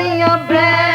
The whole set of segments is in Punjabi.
having a blast.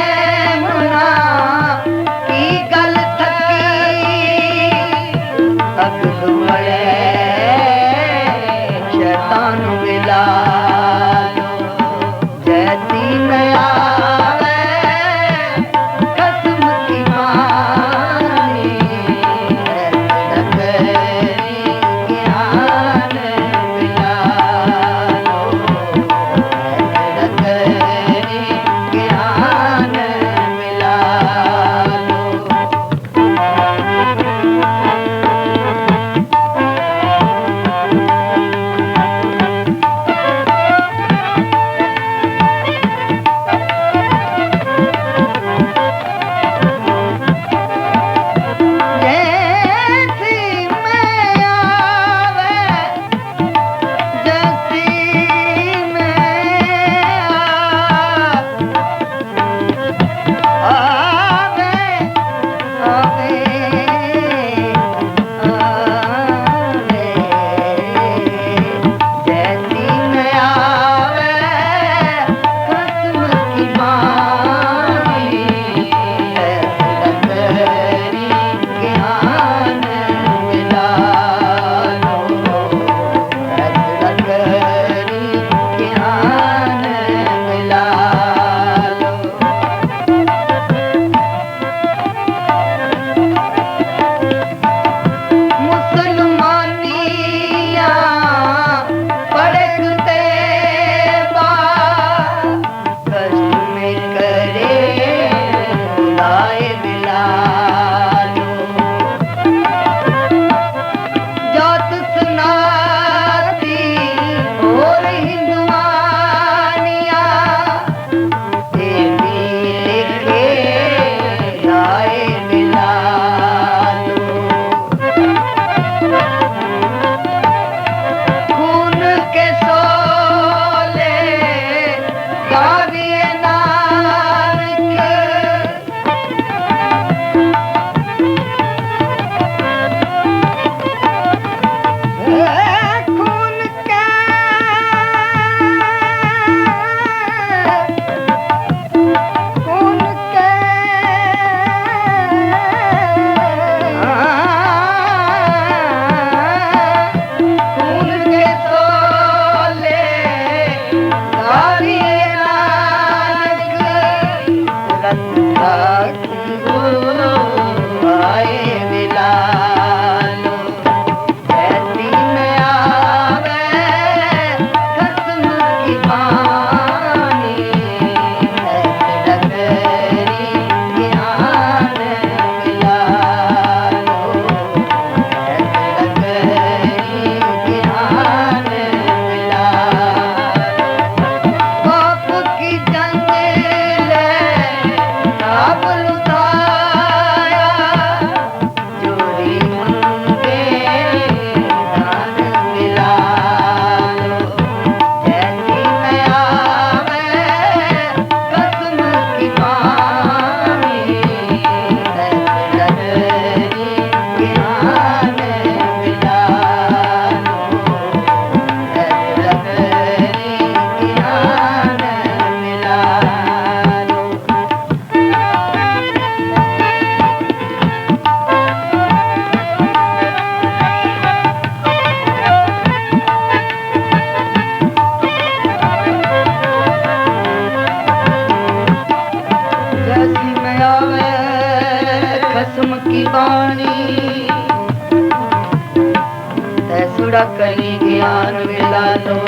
ਕਲੀ ਕਰੀ ਗਿਆਨ ਮਿਲਾ ਲੋ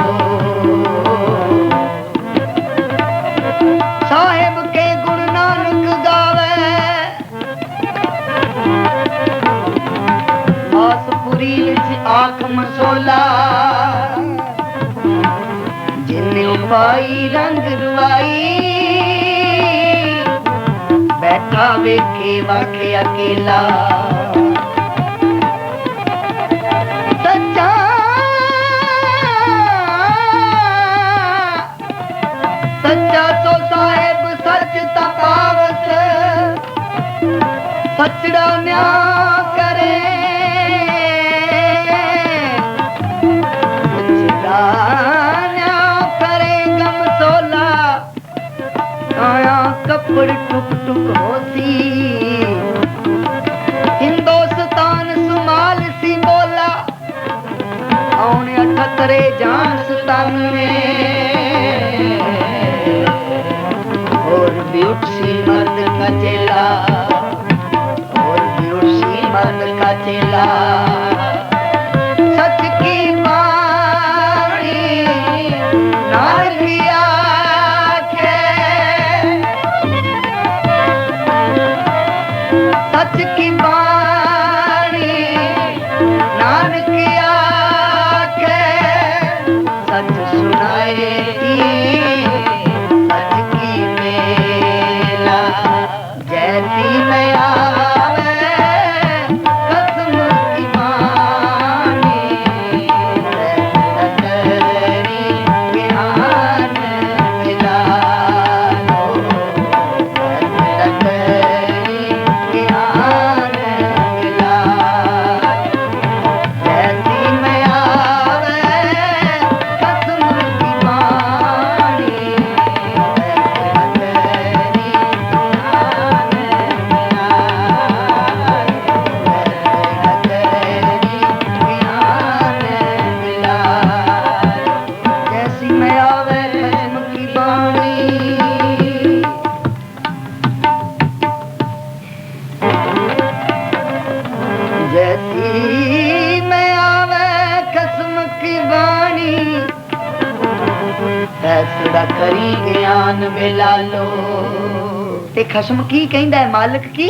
ਸਾਹਿਬ ਕੇ ਗੁਣ ਨਾਨਕ ਗਾਵੇ। ਆਸਪੁਰੀ ਵਿੱਚ ਆਖ ਮਸੋਲਾ। ਜਿਨੇ ਪਾਈ ਰੰਗ ਰੁਆਈ ਬੈਠਾ ਵੇਖੇ ਵਾਖੇ ਅਕੇਲਾ। ਸੱਚਾ ਸੋ ਸਾਹਿਬ, ਸੱਚ ਤਪਾਵਤ ਸੱਚੜਾ ਨਿਆ ਕਰੇ। ਕੱਪੜ ਟੁਕ ਟੁਕ ਹੋਸੀ। ਹਿੰਦੁਸਤਾਨ ਸੁਮਾਲ ਸੀ ਬੋਲਾ। ਆਉਣ ਅਠਤਰੇ ਜਾਨ ਸਤਾਨਵੇਂ ਉੱਠੀ ਮਰਦ ਕਾ ਚੇਲਾ ਹੋਰ ਵੀ ਉੱਠੀ ਕਾ ਚੇਲਾ ਖਸਮ ਕੀ ਕਹਿੰਦਾ ਹੈ ਮਾਲਕ ਕੀ?